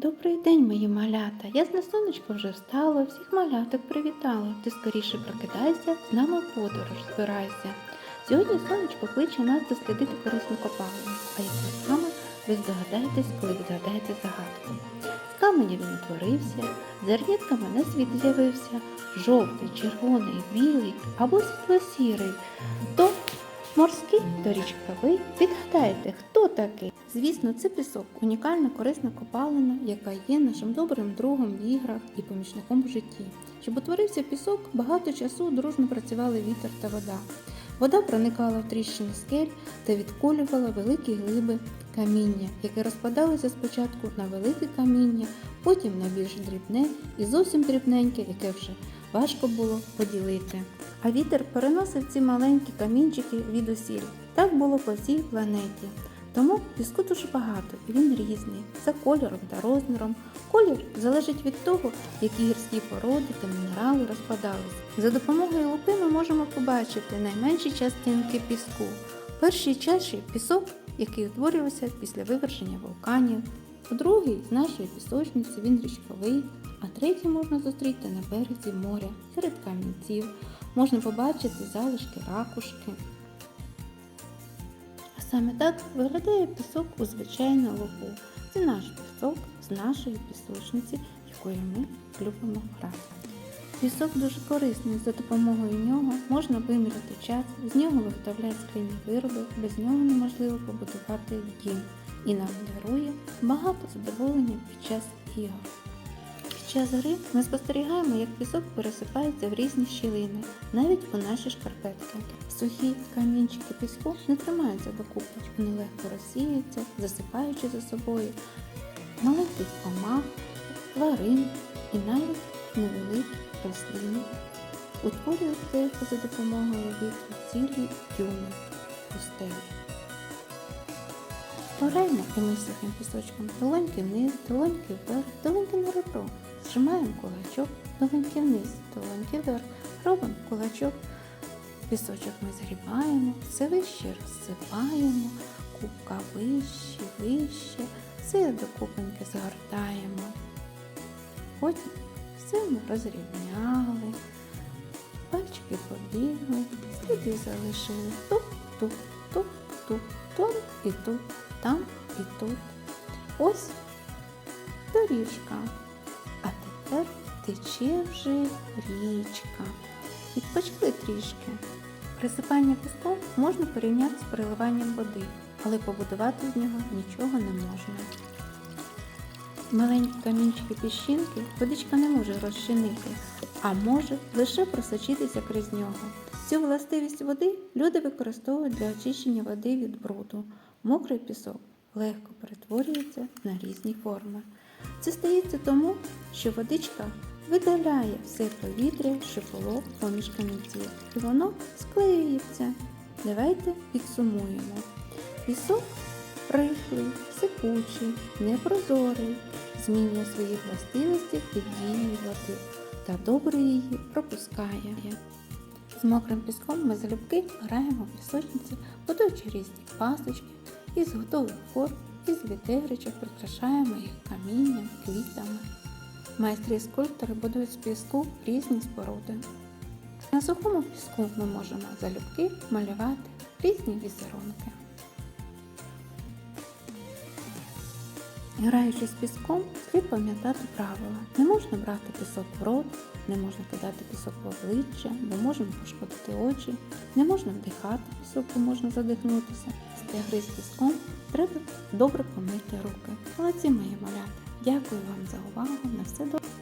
Добрий день, мої малята. Ясне сонечко вже встало, всіх маляток привітало. Ти скоріше прокидайся, з нами подорож збирайся. Сьогодні сонечко кличе нас дослідити корисну копалину. А як саме ви здогадаєтесь, коли відгадаєте загадку. З каменя він утворився, зернітками на світ з'явився, жовтий, червоний, білий або світло-сірий. То морський, то річковий. Відгадайте, хто такий? Звісно, це пісок, унікальна корисна копалина, яка є нашим добрим другом в іграх і помічником в житті. Щоб утворився пісок, багато часу дружно працювали вітер та вода. Вода проникала в тріщини скель та відколювала великі глиби каміння, яке розпадалося спочатку на велике каміння, потім на більш дрібне і зовсім дрібненьке, яке вже важко було поділити. А вітер переносив ці маленькі камінчики від усіль. Так було по всій планеті. Тому піску дуже багато, і він різний, за кольором та розміром. Колір залежить від того, які гірські породи та мінерали розпадались. За допомогою лупи ми можемо побачити найменші частинки піску. Першій чаші пісок, який утворювався після виверження вулканів. У другій з нашої пісочниці він річковий, а третій можна зустріти на березі моря серед камінців. Можна побачити залишки ракушки. Саме так виглядає пісок у звичайну лупу. Це наш пісок з нашої пісочниці, якою ми любимо грати. Пісок дуже корисний, за допомогою нього можна виміряти час, з нього виготовляють скляні вироби, без нього неможливо побудувати дім і нам дарує багато задоволення під час ігор. Час гри ми спостерігаємо, як пісок пересипається в різні щілини, навіть у наші шкарпетки. Сухі камінчики піску не тримаються докупи, вони легко розсіюються, засипаючи за собою маленьких комах, тварин і навіть невеликі рослини. Утворюють зверху за допомогою вітру цілі дюни пустелі. Пограємо і ми сухим пісочком долоньки вниз, долоньки вверх, долоньки на ребро. Зжимаємо кулачок, долоньки вниз, долоньки вверх. Робимо кулачок. Пісочок ми згрібаємо, все вище розсипаємо, кубка вище, вище, все докупеньки згортаємо. Потім все ми розрівняли, пальчики побігли, сліди залишили тук, тук, тут і тут, там і тут. Ось доріжка. Тепер тече вже річка. Відпочили трішки. Присипання піском можна порівняти з переливанням води, але побудувати з нього нічого не можна. Маленькі камінчики піщинки водичка не може розчинити, а може лише просочитися крізь нього. Цю властивість води люди використовують для очищення води від бруду. Мокрий пісок легко перетворюється на різні форми. Це стається тому, що водичка видаляє все повітря, що було поміж камінців, і воно склеюється. Давайте підсумуємо. Пісок рихлий, сипучий, непрозорий, змінює свої властивості під дією води та добре її пропускає. З мокрим піском ми залюбки граємо в пісочниці, будуючи різні пасочки, із готових форм, із вітеричок прикрашаємо їх камінням, квітами. Майстри скульптори будують з піску різні споруди. На сухому піску ми можемо залюбки малювати різні візерунки. Граючи з піском, слід пам'ятати правила. Не можна брати пісок в рот, не можна кидати пісок в обличчя, бо можна пошкодити очі, не можна вдихати пісок, бо можна задихнутися. Для гри з піском треба добре помити руки. Молодці мої маляти. Дякую вам за увагу. На все добре.